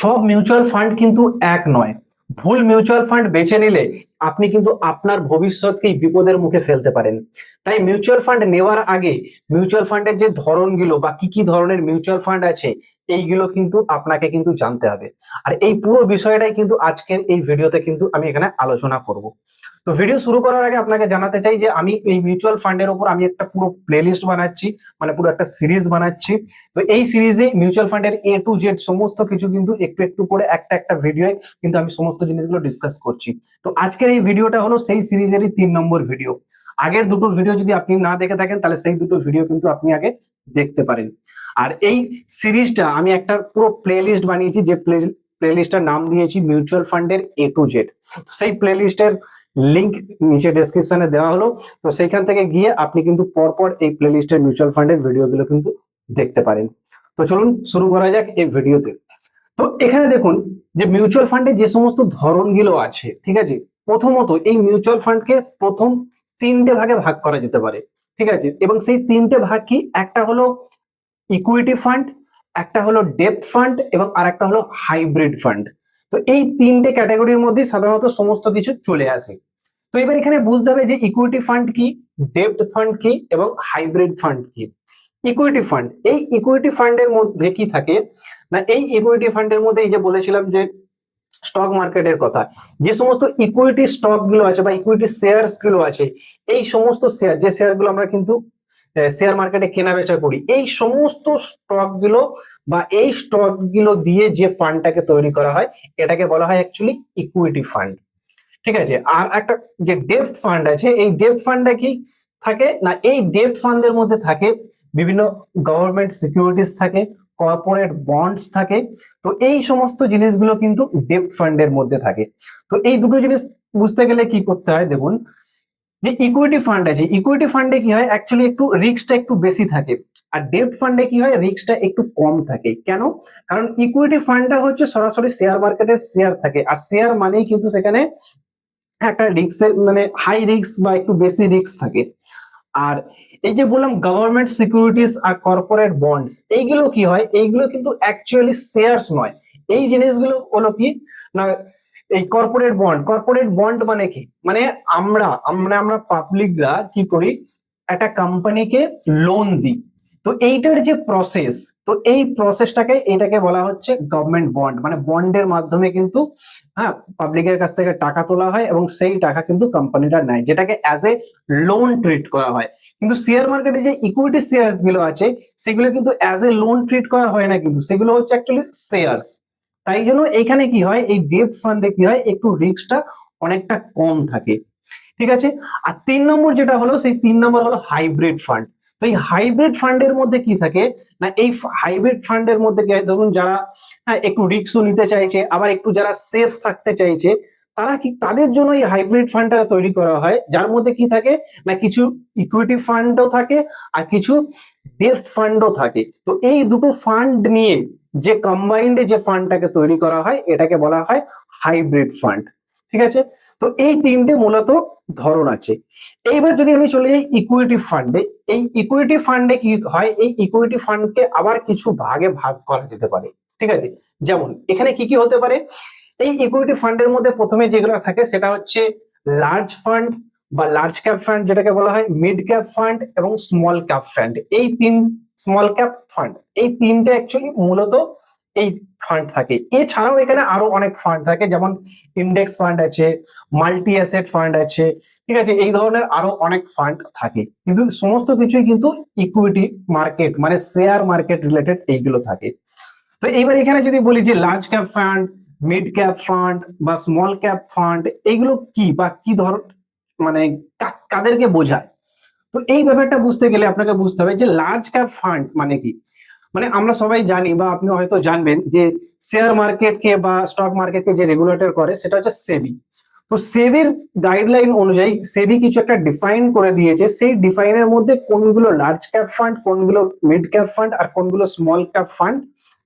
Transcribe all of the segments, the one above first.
সব mutual fund কিন্তু এক নয়। ভুল মিউচুয়াল ফান্ড বেছে নিলে আপনি কিন্তু আপনার ভবিষ্যৎকেই বিপদের মুখে ফেলতে পারেন। তাই মিউচুয়াল ফান্ড নেওয়ার আগে মিউচুয়াল ফান্ডের যে ধরনগুলো বা কি কি ধরনের মিউচুয়াল ফান্ড আছে এইগুলো কিন্তু আপনাকে কিন্তু জানতে হবে। আর এই পুরো বিষয়টাই কিন্তু আজকের এই ভিডিওতে কিন্তু আমি এখানে আলোচনা করব। তো ভিডিও শুরু করার আগে আপনাকে জানাতে চাই যে আমি এই মিউচুয়াল ফান্ডের উপর আমি একটা পুরো প্লেলিস্ট বানাচ্ছি মানে পুরো একটা সিরিজ বানাচ্ছি। তো এই সিরিজে মিউচুয়াল ফান্ডের এ টু জেড সমস্ত কিছু কিন্তু একটু একটু করে একটা একটা ভিডিও কিন্তু আমি সমস্ত জিনিসগুলো ডিসকাস করছি। তো আজকের এই ভিডিওটা হলো সেই সিরিজেরই তিন নম্বর ভিডিও আগের দুটো ভিডিও যদি আপনি না দেখে থাকেন, তাহলে সেই দুটো ভিডিও কিন্তু আপনি আগে দেখতে পারেন। আর এই সিরিজটা আমি একটা পুরো প্লেলিস্ট বানিয়েছি, যে প্লে প্লেলিস্টটার নাম দিয়েছি মিউচুয়াল ফান্ডের এ টু জেড সেই প্লেলিস্টের লিংক নিচে ডেসক্রিপশনে দেওয়া হলো। তো সেইখান থেকে গিয়ে আপনি কিন্তু পরপর এই প্লেলিস্টের মিউচুয়াল ফান্ডের ভিডিওগুলো কিন্তু দেখতে পারেন। তো চলুন শুরু করা যাক এই ভিডিওতে তো। এখানে দেখুন, যে মিউচুয়াল ফান্ডে যে সমস্ত ধরনগুলো আছে, ঠিক আছে? প্রথমত এই মিউচুয়াল ফান্ডকে প্রথম তিনটে ভাগে ভাগ করা যেতে পারে, ঠিক আছে? এবং সেই তিনটে ভাগ কি? একটা হলো ইকুইটি ফান্ড একটা হলো ডেপ ফান্ড এবং আর একটা হলো হাইব্রিড ফান্ড তো এই তিনটে ক্যাটাগরির মধ্যে সাধারণত সমস্ত কিছু চলে আসে। তো এবার এখানে বুঝতে হবে যে ইকুইটি ফান্ড কি ডেপ্ট ফান্ড কি এবং হাইব্রিড ফান্ড কি। ইকুইটি ফান্ড এই ইকুইটি ফান্ডের মধ্যে কি থাকে? না, এই ইকুইটি ফান্ডের মধ্যে এই যে বলেছিলাম যে স্টক মার্কেটের কথা। যে সমস্ত ইকুইটি স্টকগুলো আছে বা ইকুইটি শেয়ারসগুলো আছে, এই সমস্ত শেয়ার যে শেয়ারগুলো আমরা কিন্তু শেয়ার মার্কেটে কেনা বেচা করি, এই সমস্ত স্টকগুলো বা এই স্টকগুলো দিয়ে যে ফান্ডটাকে তৈরি করা হয়, এটাকে বলা হয় অ্যাকচুয়ালি ইকুইটি ফান্ড ঠিক আছে? আর একটা যে ডেপ্ট ফান্ড আছে, এই ডেপ্ট ফান্ডটা কি থাকে? না, এই ডেপ্ট ফান্ডের মধ্যে থাকে বিভিন্ন গভর্নমেন্ট সিকিউরিটিস থাকে কর্পোরেট বন্ডস থাকে, তো এই সমস্ত জিনিসগুলো কিন্তু ডেপ্ট ফান্ডের মধ্যে থাকে। তো এই দুটো জিনিস বুঝতে গেলে কি করতে হয় দেখুন, যে ইকুইটি ফান্ড আছে ইকুইটি ফান্ডে কি হয় অ্যাকচুয়ালি একটু রিস্কটা একটু বেশি থাকে। আর ডেপ্ট ফান্ডে কি হয় রিস্কটা একটু কম থাকে। কেন? কারণ ইকুইটি ফান্ডটা হচ্ছে সরাসরি শেয়ার মার্কেটের শেয়ার থাকে। আর শেয়ার মানেই কিন্তু সেখানে একটা রিস্কের মানে হাই রিস্ক বা একটু বেশি রিস্ক থাকে। আর এই যে বললাম গভর্নমেন্ট সিকিউরিটিস আর কর্পোরেট বন্ডস এইগুলো কি হয়? এইগুলো কিন্তু অ্যাকচুয়ালি শেয়ারস নয়। এই জিনিসগুলো হলো কি? না, এই কর্পোরেট বন্ড কর্পোরেট বন্ড মানে কি? মানে আমরা আমরা আমরা পাবলিকরা কি করি? একটা কোম্পানিকে লোন দিই। তো এইটার যে প্রসেস তো এই প্রসেসটাকে এটাকে বলা হচ্ছে গভর্নমেন্ট বন্ড মানে বন্ডের মাধ্যমে কিন্তু হ্যাঁ পাবলিকের কাছ থেকে টাকা তোলা হয় এবং সেই টাকা কিন্তু কোম্পানিটা নেয়, যেটাকে অ্যাজ এ লোন ট্রিট করা হয়। কিন্তু শেয়ার মার্কেটে যে ইকুইটি শেয়ারসগুলো আছে, সেগুলো কিন্তু অ্যাজ এ লোন ট্রিট করা হয় না কিন্তু, সেগুলো হচ্ছে অ্যাকচুয়ালি শেয়ারস তাই জন্য এখানে কি হয়, এই ডেপ ফান্ডে কি হয়, একটু রিস্কটা অনেকটা কম থাকে। ঠিক আছে? আর তিন নম্বর যেটা হলো, সেই তিন নম্বর হলো হাইব্রিড ফান্ড তো এই হাইব্রিড ফান্ডের মধ্যে কি থাকে? না, এই হাইব্রিড ফান্ডের মধ্যে কি ধরুন যারা হ্যাঁ একটু রিস্কও নিতে চাইছে, আবার একটু যারা সেফ থাকতে চাইছে, তারা কি তাদের জন্য এই হাইব্রিড ফান্ডটা তৈরি করা হয়? যার মধ্যে কি থাকে? না, কিছু ইকুইটি ফান্ডও থাকে আর কিছু ডেফট ফান্ডও থাকে। তো এই দুটো ফান্ড নিয়ে যে কম্বাইন্ড যে ফান্ডটাকে তৈরি করা হয়, এটাকে বলা হয় হাইব্রিড ফান্ড ঠিক আছে? তো এই তিনটে মূলত ধরন আছে। এইবার যদি আমি চলে যাই ইকুইটি ফান্ডে এই ইকুইটি ফান্ডে কি হয়? এই ইকুইটি ফান্ডকে আবার কিছু ভাগে ভাগ করা যেতে পারে। ঠিক আছে? যেমন, এখানে কি কি হতে পারে? এই ইকুইটি ফান্ডের মধ্যে প্রথমে যেগুলো থাকে, সেটা হচ্ছে লার্জ ফান্ড বা লার্জ ক্যাপ ফান্ড যেটাকে বলা হয় মিড ক্যাপ ফান্ড এবং স্মল ক্যাপ ফান্ড এই তিন স্মল ক্যাপ ফান্ড এই তিনটে অ্যাকচুয়ালি মূলত এই ফান্ড থাকে। এছাড়াও এখানে আরও অনেক ফান্ড থাকে, যেমন ইন্ডেক্স ফান্ড আছে মাল্টি অ্যাসেট ফান্ড আছে, ঠিক আছে? এই ধরনের আরও অনেক ফান্ড থাকে। কিন্তু সমস্ত কিছুই কিন্তু ইকুইটি মার্কেট মানে শেয়ার মার্কেট রিলেটেড এইগুলো থাকে। তো এইবার এখানে যদি বলি যে large cap fund mid cap fund বা স্মল ক্যাপ ফান্ড এইগুলো কি বা কি ধর মানে কাদেরকে বোঝায়? তো এই ব্যাপারটা বুঝতে গেলে আপনাকে বুঝতে হবে যে লার্জ ক্যাপ ফান্ড মানে কি? মানে আমরা সবাই জানি বা আপনি হয়তো জানবেন যে শেয়ার মার্কেটকে বা স্টক মার্কেটকে যে রেগুলেটর করে সেটা হচ্ছে সেবি তো সেবির গাইডলাইন অনুযায়ী সেবি কিছু একটা ডিফাইন করে দিয়েছে। সেই ডিফাইনের মধ্যে কোনগুলো লার্জ ক্যাপ ফান্ড কোনগুলো মিড ক্যাপ ফান্ড আর কোনগুলো স্মল ক্যাপ ফান্ড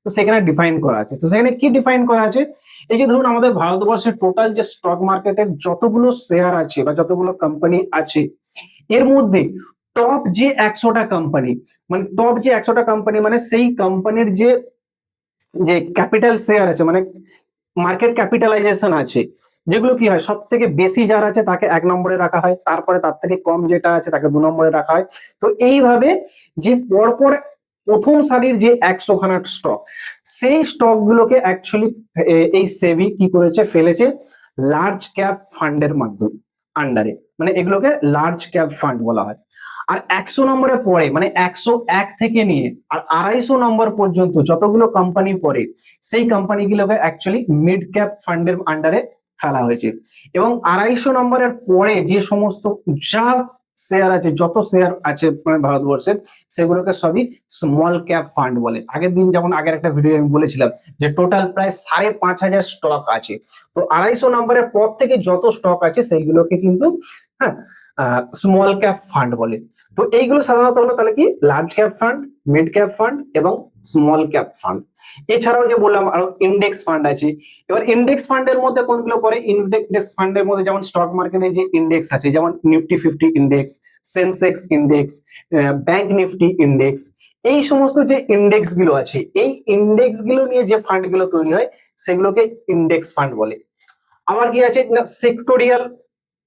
তো সেখানে ডিফাইন করা আছে। তো সেখানে কি ডিফাইন করা আছে? এই যে ধরুন আমাদের ভারতবর্ষের টোটাল যে স্টক মার্কেটের যতগুলো শেয়ার আছে বা যতগুলো কোম্পানি আছে, এর মধ্যে টপ যে একশোটা কোম্পানি মানে টপ যে একশোটা কোম্পানি মানে সেই কোম্পানির যে যে ক্যাপিটাল শেয়ার আছে মানে মার্কেট ক্যাপিটালাইজেশন আছে, যেগুলো কি হয় সব থেকে বেশি যার আছে তাকে এক নম্বরে রাখা হয়, তারপরে তার থেকে কম যেটা আছে তাকে দু নম্বরে রাখা হয়। তো এইভাবে যে পরপর প্রথম সারির যে একশো খানা স্টক সেই স্টক গুলোকে অ্যাকচুয়ালি এই সেবি কি করেছে, ফেলেছে লার্জ ক্যাপ ফান্ডের মাধ্যমে আন্ডারে মানে এগুলোকে লার্জ ক্যাপ ফান্ড বলা হয়। আর একশো নম্বরে পরে মানে একশো এক থেকে নিয়ে, আর আড়াইশো নম্বর পর্যন্ত যতগুলো কোম্পানি পরে সেই কোম্পানিগুলোকে অ্যাকচুয়ালি মিড ক্যাপ ফান্ডের আন্ডারে ফেলা হয়েছে। এবং আড়াইশো নম্বরের পরে যে সমস্ত, যা শেয়ার আছে, যত শেয়ার আছে মানে ভারতবর্ষের সেগুলোকে সবই স্মল ক্যাপ ফান্ড বলে। আগের দিন যেমন আগের একটা ভিডিও আমি বলেছিলাম যে টোটাল প্রায় সাড়ে পাঁচ হাজার স্টক আছে। তো আড়াইশো নম্বরের পর থেকে যত স্টক আছে, সেইগুলোকে কিন্তু হ্যাঁ স্মল ক্যাপ ফান্ড বলে। তো এইগুলো সাধারণত হলো তাহলে কি large cap fund mid cap fund এবং স্মল ক্যাপ ফান্ড এছাড়াও যে বললাম আরও ইন্ডেক্স ফান্ড আছে, এবার ইন্ডেক্স ফান্ডের মধ্যে কোনগুলো পড়ে? ইন্ডেক্স ফান্ডের মধ্যে যেমন স্টক মার্কেটে যে ইন্ডেক্স আছে, যেমন Nifty fifty index Sensex index bank Nifty index এই সমস্ত যে ইন্ডেক্সগুলো আছে, এই ইন্ডেক্সগুলো নিয়ে যে ফান্ডগুলো তৈরি হয়, সেগুলোকে ইন্ডেক্স ফান্ড বলে। আবার কি আছে? সেক্টোরিয়াল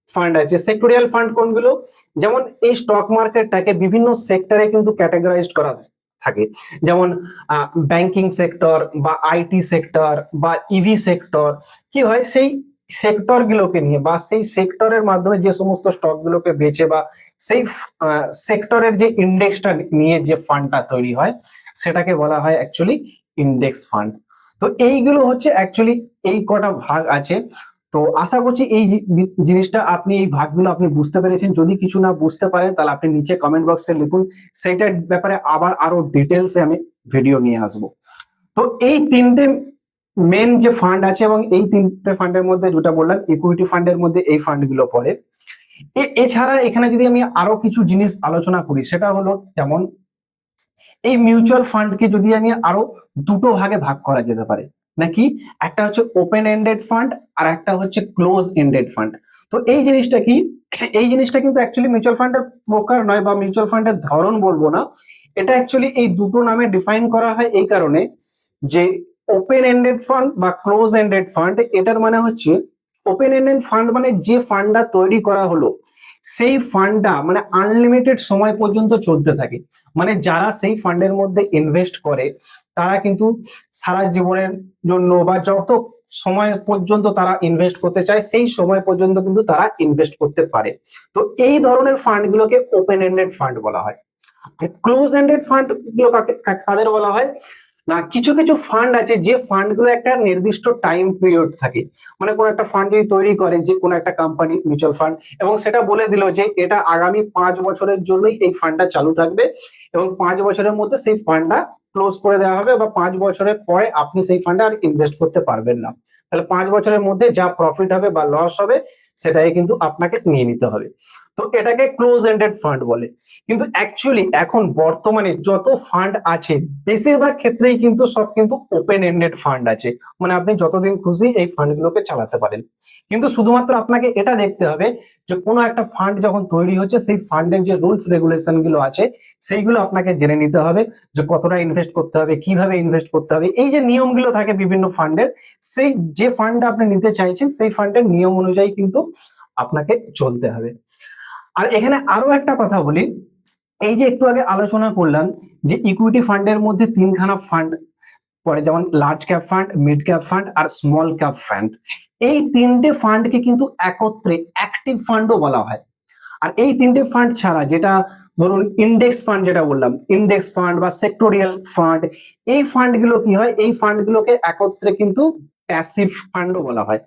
ফান্ড আছে। সেক্টোরিয়াল ফান্ড কোনগুলো? যেমন এই স্টক মার্কেটটাকে বিভিন্ন সেক্টরে কিন্তু ক্যাটাগরাইজড করা থাকে। যেমন ব্যাংকিং সেক্টর বা আইটি সেক্টর বা ইভি সেক্টর কি হয়? সেই সেক্টর গুলোকে নিয়ে বা সেই সেক্টরের মাধ্যমে যে সমস্ত স্টক গুলোকে বেচে বা সেই সেক্টরের যে ইন্ডেক্সটা নিয়ে যে ফান্ডটা তৈরি হয়, সেটাকে বলা হয় অ্যাকচুয়ালি ইন্ডেক্স ফান্ড তো এইগুলো হচ্ছে অ্যাকচুয়ালি এই কটা ভাগ আছে। তো আশা করছি এই জিনিসটা আপনি, এই ভাগগুলো আপনি বুঝতে পেরেছেন। যদি কিছু না বুঝতে পারেন, তাহলে আপনি নিচে কমেন্ট বক্সে লিখুন। সেইটার ব্যাপারে আবার আরও ডিটেলসে আমি ভিডিও নিয়ে আসব। তো এই তিনটে মেন যে ফান্ড আছে এবং এই তিনটে ফান্ডের মধ্যে যেটা বললাম ইকুইটি ফান্ডের মধ্যে এই ফান্ডগুলো পড়ে। এছাড়া এখানে যদি আমি আরও কিছু জিনিস আলোচনা করি, সেটা হলো যেমন, এই মিউচুয়াল ফান্ডকে যদি আমি আরও দুটো ভাগে ভাগ করা যেতে পারে। নাকি? একটা হচ্ছে ওপেন এন্ডেড ফান্ড আর একটা হচ্ছে ক্লোজ এন্ডেড ফান্ড তো এই জিনিসটা কি? এই জিনিসটা কিন্তু অ্যাকচুয়ালি মিউচুয়াল ফান্ডের প্রকার নয় বা মিউচুয়াল ফান্ডের ধরন বলব না। এটা অ্যাকচুয়ালি এই দুটো নামে ডিফাইন করা হয় এই কারণে যে ওপেন এন্ডেড ফান্ড বা ক্লোজ এন্ডেড ফান্ড এটার মানে হচ্ছে ওপেন এন্ডেড ফান্ড মানে যে ফান্ডটা তৈরি করা হলো সেই ফান্ডটা মানে আনলিমিটেড সময় পর্যন্ত চলতে থাকে। মানে যারা সেই ফান্ডের মধ্যে ইনভেস্ট করে, তারা কিন্তু সারা জীবনের জন্য বা যত সময় পর্যন্ত তারা ইনভেস্ট করতে চায়, সেই সময় পর্যন্ত কিন্তু তারা ইনভেস্ট করতে পারে। তো এই ধরনের ফান্ড গুলোকে ওপেন এন্ডেড ফান্ড বলা হয়। ক্লোজ এন্ডেড ফান্ডগুলো কাদের বলা হয়? না, কিছু কিছু ফান্ড আছে যে ফান্ডগুলো একটা নির্দিষ্ট টাইম পিরিয়ড থাকে। মানে কোন একটা ফান্ড যদি তৈরি করে যে কোনো একটা কোম্পানি মিউচুয়াল ফান্ড এবং সেটা বলে দিল যে এটা আগামী পাঁচ বছরের জন্যই এই ফান্ডটা চালু থাকবে এবং পাঁচ বছরের মধ্যে সেই ফান্ডটা ক্লোজ করে দেওয়া হবে বা পাঁচ বছরের পরে আপনি সেই ফান্ডে আর ইনভেস্ট করতে পারবেন না। তাহলে পাঁচ বছরের মধ্যে যা প্রফিট হবে বা লস হবে, সেটাই কিন্তু আপনাকে নিয়ে নিতে হবে। তো এটাকে ক্লোজ এন্ডেড ফান্ড বলে। কিন্তু অ্যাকচুয়ালি এখন বর্তমানে যত ফান্ড আছে, বেশিরভাগ ক্ষেত্রেই কিন্তু সব কিন্তু ওপেন এন্ডেড ফান্ড আছে। মানে আপনি যতদিন খুশি এই ফান্ডগুলোকে চালাতে পারেন। কিন্তু শুধুমাত্র আপনাকে এটা দেখতে হবে যে কোনো একটা ফান্ড যখন তৈরি হচ্ছে, সেই ফান্ডের যে রুলস রেগুলেশনগুলো আছে, সেইগুলো আপনাকে জেনে নিতে হবে যে কতটা ইনভেস্ট করতে হবে, কীভাবে ইনভেস্ট করতে হবে। এই যে নিয়মগুলো থাকে বিভিন্ন ফান্ডের সেই যে ফান্ড আপনি নিতে চাইছেন, সেই ফান্ডের নিয়ম অনুযায়ী কিন্তু আপনাকে চলতে হবে। আর এখানে আরও একটা কথা বলি। এই যে একটু আগে আলোচনা করলাম যে ইকুইটি ফান্ডের মধ্যে তিনখানা ফান্ড পরে যেমন large cap fund mid cap fund আর স্মল ক্যাপ ফান্ড এই তিনটে ফান্ডকে কিন্তু একত্রে অ্যাক্টিভ ফান্ডও বলা হয়। আর এই তিনটে ফান্ড ছাড়া যেটা ধরুন ইন্ডেক্স ফান্ড যেটা বললাম ইন্ডেক্স ফান্ড বা সেক্টোরিয়াল ফান্ড এই ফান্ডগুলো কি হয়? এই ফান্ডগুলোকে একত্রে কিন্তু প্যাসিভ ফান্ডও বলা হয়।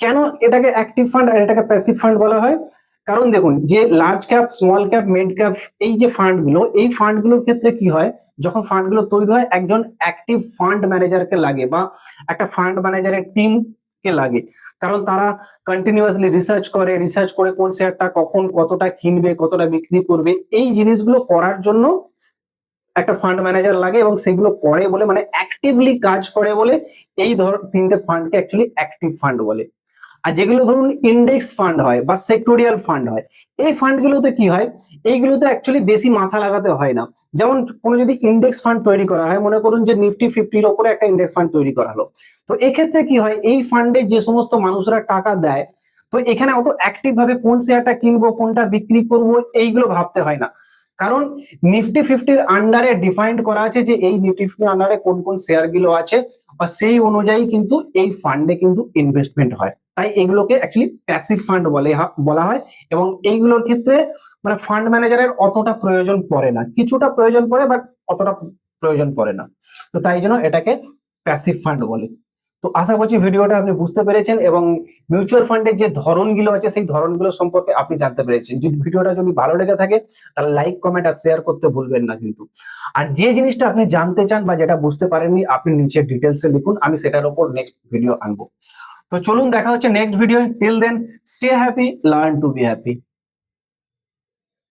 কেন এটাকে অ্যাক্টিভ ফান্ড আর এটাকে প্যাসিভ ফান্ড বলা হয়? কারণ দেখুন, যে large cap small cap mid cap এই যে ফান্ডগুলো এই ফান্ডগুলোর ক্ষেত্রে কি হয়? যখন ফান্ডগুলো তৈরি হয়, একজন অ্যাক্টিভ ফান্ড ম্যানেজারকে লাগে বা একটা ফান্ড ম্যানেজারের টিম কে লাগে। কারণ তারা কন্টিনিউয়াসলি রিসার্চ করে রিসার্চ করে কোন শেয়ারটা কখন কতটা কিনবে, কতটা বিক্রি করবে, এই জিনিসগুলো করার জন্য একটা ফান্ড ম্যানেজার লাগে এবং সেগুলো করে বলে মানে অ্যাক্টিভলি কাজ করে বলে, এই ধর তিনটে ফান্ডকে অ্যাকচুয়ালি অ্যাক্টিভ ফান্ড বলে। আর যেগুলো ধরুন ইন্ডেক্স ফান্ড হয় বা সেক্টোরিয়াল ফান্ড হয়, এই ফান্ডগুলোতে কি হয়? এইগুলোতে অ্যাকচুয়ালি বেশি মাথা লাগাতে হয় না। যেমন কোনো যদি ইন্ডেক্স ফান্ড তৈরি করা হয়, মনে করুন যে নিফটি ফিফটির ওপরে একটা ইন্ডেক্স ফান্ড তৈরি করা হলো। তো এক্ষেত্রে কি হয়? এই ফান্ডে যে সমস্ত মানুষরা টাকা দেয়, তো এখানে অত অ্যাক্টিভ ভাবে কোন শেয়ারটা কিনবো, কোনটা বিক্রি করব, এইগুলো ভাবতে হয় না। কারণ নিফটি ফিফটির আন্ডারে ডিফাইন্ড করা আছে যে এই নিফটি ফিফটির আন্ডারে কোন কোন শেয়ারগুলো আছে বা সেই অনুযায়ী কিন্তু এই ফান্ডে কিন্তু ইনভেস্টমেন্ট হয়। তাই এগুলোকে অ্যাকচুয়ালি প্যাসিভ ফান্ড বলে বলা হয় এবং এইগুলোর ক্ষেত্রে মানে ফান্ড ম্যানেজারের অতটা প্রয়োজন পড়ে না। কিছুটা প্রয়োজন পড়ে বাট অতটা প্রয়োজন পড়ে না। তো তাই জন্য এটাকে প্যাসিভ ফান্ড বলে। তো আশা করছি ভিডিওটা আপনি বুঝতে পেরেছেন এবং মিউচুয়াল ফান্ডের যে ধরনগুলো আছে, সেই ধরনগুলো সম্পর্কে আপনি জানতে পেরেছেন। যদি ভিডিওটা যদি ভালো লেগে থাকে, তাহলে লাইক কমেন্ট আর শেয়ার করতে ভুলবেন না কিন্তু। আর যে জিনিসটা আপনি জানতে চান বা যেটা বুঝতে পারেননি, আপনি নিচে ডিটেলসে লিখুন, আমি সেটার উপর নেক্সট ভিডিও আনব। তো চলুন, দেখা হচ্ছে next video till then stay happy learn to be happy